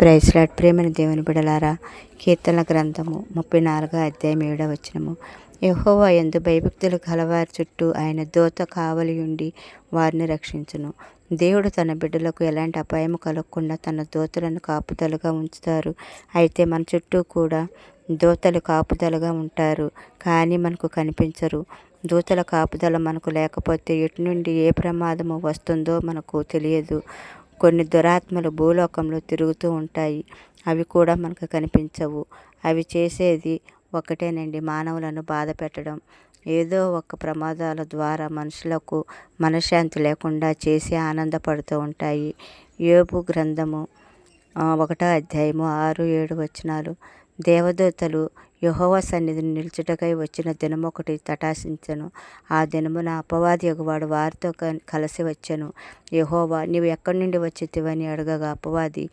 ప్రైస్లాట్ ప్రేమని దేవుని బిడలారా కీర్తన గ్రంథము ముప్పై నాలుగో అధ్యాయం ఏడవ వచ్చినము యహోవా ఎందు భయభక్తులు కలవారి చుట్టూ ఆయన దూత కావలి ఉండి వారిని రక్షించును. దేవుడు తన బిడ్డలకు ఎలాంటి అపాయం కలగకుండా తన దూతలను కాపుదలుగా ఉంచుతారు. అయితే మన చుట్టూ కూడా దూతలు కాపుదలుగా ఉంటారు కానీ మనకు కనిపించరు. దూతల కాపుదల మనకు లేకపోతే ఎటు నుండి ఏ ప్రమాదము వస్తుందో మనకు తెలియదు. కొన్ని దురాత్మలు భూలోకంలో తిరుగుతూ ఉంటాయి. అవి కూడా మనకు కనిపించవు. అవి చేసేది ఒకటేనండి మానవులను బాధ పెట్టడం. ఏదో ఒక ప్రమాదాల ద్వారా మనుషులకు మనశ్శాంతి లేకుండా చేసి ఆనందపడుతూ ఉంటాయి. యోబు గ్రంథము ఒకటో అధ్యాయము ఆరు ఏడు వచనాలు. దేవదూతలు యహోవ సన్నిధిని నిలుచుటకై వచ్చిన దినమొకటి తటాసించను ఆ దినమున అపవాది వాడు వారితో క- కలిసి వచ్చెను. యహోవా నీవు ఎక్కడి నుండి వచ్చితివని అడగగా అపవాది